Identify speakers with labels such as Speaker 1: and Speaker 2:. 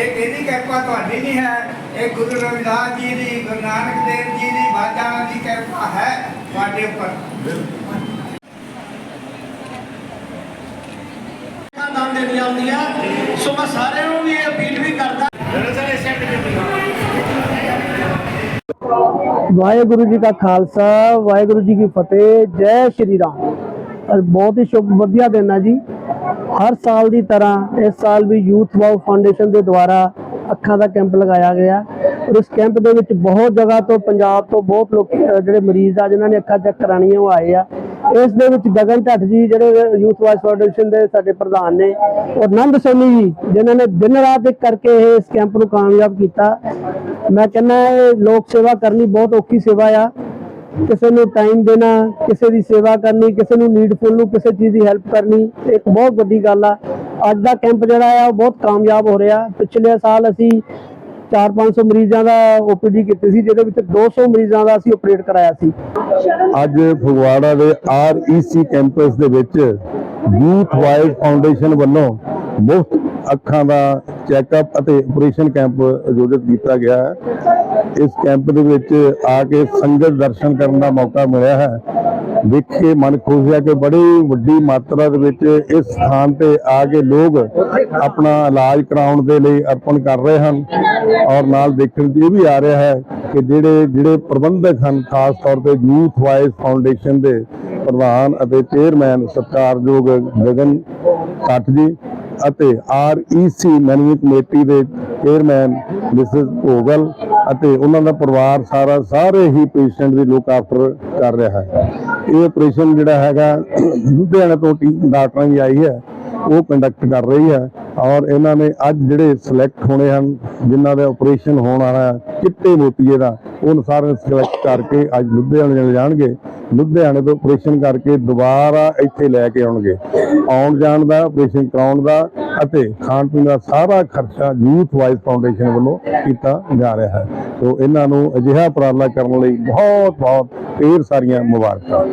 Speaker 1: ਇਹ ਕਿਹਦੀ ਕਿਰਪਾ ਤੁਹਾਡੀ ਨਹੀਂ ਹੈ? ਇਹ ਗੁਰੂ ਰਵਿਦਾਸ ਜੀ ਦੀ ਗੁਰੂ ਨਾਨਕ ਦੇਵ ਜੀ ਦੀ ਬਾਜਾਂ ਦੀ ਕਿਰਪਾ ਹੈ ਤੁਹਾਡੇ ਉੱਪਰ।
Speaker 2: ਦਾਨ ਦੇਣੀ ਆਉਂਦੀ ਆ ਸੋ ਮੈਂ ਸਾਰਿਆਂ ਨੂੰ ਵੀ ਇਹ ਅਪੀਲ ਵੀ ਕਰਦਾ
Speaker 3: ਵਾਹਿਗੁਰੂ ਜੀ ਕਾ ਖਾਲਸਾ ਵਾਹਿਗੁਰੂ ਜੀ ਕੀ ਫਤਿਹ ਜੈ ਸ਼੍ਰੀ ਰਾਮ। ਬਹੁਤ ਹੀ ਸ਼ੁਭ ਵਧੀਆ ਦਿਨ ਹੈ ਜੀ। ਹਰ ਸਾਲ ਦੀ ਤਰ੍ਹਾਂ ਇਸ ਸਾਲ ਵੀ ਯੂਥ ਵਾਓ ਫਾਊਂਡੇਸ਼ਨ ਦੇ ਦੁਆਰਾ ਅੱਖਾਂ ਦਾ ਕੈਂਪ ਲਗਾਇਆ ਗਿਆ। ਔਰ ਇਸ ਕੈਂਪ ਦੇ ਵਿੱਚ ਬਹੁਤ ਜਗ੍ਹਾ ਤੋਂ ਪੰਜਾਬ ਤੋਂ ਬਹੁਤ ਲੋਕ ਜਿਹੜੇ ਮਰੀਜ਼ ਆ, ਜਿਨ੍ਹਾਂ ਨੇ ਅੱਖਾਂ ਚੈੱਕ ਕਰਾਉਣੀਆਂ, ਉਹ ਆਏ ਆ। ਇਸ ਦੇ ਵਿੱਚ ਗਗਨ ਢੱਟ ਜੀ, ਜਿਹੜੇ ਯੂਥ ਵਾਈਸ ਫਾਊਂਡੇਸ਼ਨ ਦੇ ਸਾਡੇ ਪ੍ਰਧਾਨ ਨੇ, ਔਰ ਨੰਦ ਸੋਨੀ ਜੀ, ਜਿਨ੍ਹਾਂ ਨੇ ਦਿਨ ਰਾਤ ਇੱਕ ਕਰਕੇ ਇਹ ਇਸ ਕੈਂਪ ਨੂੰ ਕਾਮਯਾਬ ਕੀਤਾ। ਮੈਂ ਕਹਿੰਦਾ ਇਹ ਲੋਕ ਸੇਵਾ ਕਰਨੀ ਬਹੁਤ ਔਖੀ ਸੇਵਾ ਆ। ਕਿਸੇ ਨੂੰ ਟਾਈਮ ਦੇਣਾ, ਕਿਸੇ ਦੀ ਸੇਵਾ ਕਰਨੀ, ਕਿਸੇ ਨੂੰ ਨੀਡਫੁਲ ਨੂੰ ਕਿਸੇ ਚੀਜ਼ ਦੀ ਹੈਲਪ ਕਰਨੀ ਇੱਕ ਬਹੁਤ ਵੱਡੀ ਗੱਲ ਆ। ਅੱਜ ਦਾ ਕੈਂਪ ਜਿਹੜਾ ਆ, ਉਹ ਬਹੁਤ ਕਾਮਯਾਬ ਹੋ ਰਿਹਾ। ਪਿਛਲੇ ਸਾਲ ਅਸੀਂ 4-500 ਮਰੀਜ਼ਾਂ ਦਾ ਓਪੀਡੀ ਕੀਤੀ ਸੀ, ਜਿਹਦੇ ਵਿੱਚ 200 ਮਰੀਜ਼ਾਂ ਦਾ ਅਸੀਂ ਆਪਰੇਟ ਕਰਾਇਆ ਸੀ।
Speaker 4: ਅੱਜ ਫਗਵਾੜਾ ਦੇ ਆਰਈਸੀ ਕੈਂਪਸ ਦੇ ਵਿੱਚ ਯੂਥ ਵਾਈਜ਼ ਫਾਊਂਡੇਸ਼ਨ ਵੱਲੋਂ ਮੁਫਤ ਅੱਖਾਂ ਦਾ ਚੈੱਕਅਪ ਅਤੇ ਆਪਰੇਸ਼ਨ ਕੈਂਪ ਆਯੋਜਿਤ ਕੀਤਾ ਗਿਆ ਹੈ। ਇਸ ਕੈਂਪ ਦੇ ਵਿੱਚ ਆ ਕੇ ਸੰਗਤ ਦਰਸ਼ਨ ਕਰਨ ਦਾ ਮੌਕਾ ਮਿਲਿਆ ਹੈ। ਦੇਖ ਕੇ ਮਨ ਖੁਸ਼ ਹੈ ਕਿ ਬੜੀ ਵੱਡੀ ਮਾਤਰਾ ਦੇ ਵਿੱਚ ਇਸ ਸਥਾਨ ਤੇ ਆ ਕੇ ਲੋਕ ਆਪਣਾ ਇਲਾਜ ਕਰਾਉਣ ਦੇ ਲਈ ਅਰਪਣ ਕਰ ਰਹੇ ਹਨ ਔਰ ਨਾਲ ਦੇਖਣ 'ਚ ਇਹ ਵੀ ਆ ਰਿਹਾ ਹੈ ਕਿ ਜਿਹੜੇ ਜਿਹੜੇ ਪ੍ਰਬੰਧਕ ਹਨ, ਖਾਸ ਤੌਰ ਤੇ ਯੂਥ ਵਾਈਜ਼ ਫਾਊਂਡੇਸ਼ਨ ਦੇ ਪ੍ਰਧਾਨ ਅਤੇ ਚੇਅਰਮੈਨ ਸਤਿਕਾਰਯੋਗ ਗਗਨ ਕੱਟ ਜੀ ਅਤੇ ਆਰਈਸੀ ਮੈਨੇਜਿੰਗ ਕਮੇਟੀ ਦੇ ਚੇਅਰਮੈਨ ਮਿਸਿਸ ਭੋਗਲ ਅਤੇ ਉਹਨਾਂ ਦਾ ਪਰਿਵਾਰ ਸਾਰਾ, ਸਾਰੇ ਹੀ ਪੇਸ਼ੈਂਟ ਦੀ ਲੁੱਕ ਆਫਟਰ ਕਰ ਰਿਹਾ ਹੈ। ਇਹ ਆਪਰੇਸ਼ਨ ਜਿਹੜਾ ਹੈਗਾ, ਲੁਧਿਆਣਾ ਤੋਂ ਟੀਮ ਡਾਕਟਰਾਂ ਦੀ ਆਈ ਹੈ, ਉਹ ਕੰਡਕਟ ਕਰ ਰਹੀ ਹੈ ਔਰ ਇਹਨਾਂ ਨੇ ਅੱਜ ਜਿਹੜੇ ਸਿਲੈਕਟ ਹੋਣੇ ਹਨ, ਜਿਨ੍ਹਾਂ ਦਾ ਆਪਰੇਸ਼ਨ ਹੋਣ ਵਾਲਾ ਚਿੱਟੇ ਮੋਤੀਏ ਦਾ ਉਹ ਸਾਰੇ ਸਿਲੈਕਟ ਕਰਕੇ ਅੱਜ ਲੁਧਿਆਣੇ ਲੈ ਜਾਣਗੇ। ਲੁਧਿਆਣੇ ਤੋਂ ਆਪਰੇਸ਼ਨ ਕਰਕੇ ਦੁਬਾਰਾ ਇੱਥੇ ਲੈ ਕੇ ਆਉਣਗੇ। ਆਉਣ ਜਾਣ ਦਾ ਆਪਰੇਸ਼ਨ ਕਰਾਉਣ ਦਾ ਅਤੇ ਖਾਣ ਪੀਣ ਦਾ ਸਾਰਾ ਖਰਚਾ ਯੂਥ ਵਾਈਜ਼ ਫਾਊਂਡੇਸ਼ਨ ਵੱਲੋਂ ਕੀਤਾ ਜਾ ਰਿਹਾ ਹੈ। ਸੋ ਇਹਨਾਂ ਨੂੰ ਅਜਿਹਾ ਉਪਰਾਲਾ ਕਰਨ ਲਈ ਬਹੁਤ ਬਹੁਤ ਢੇਰ ਸਾਰੀਆਂ ਮੁਬਾਰਕਾਂ।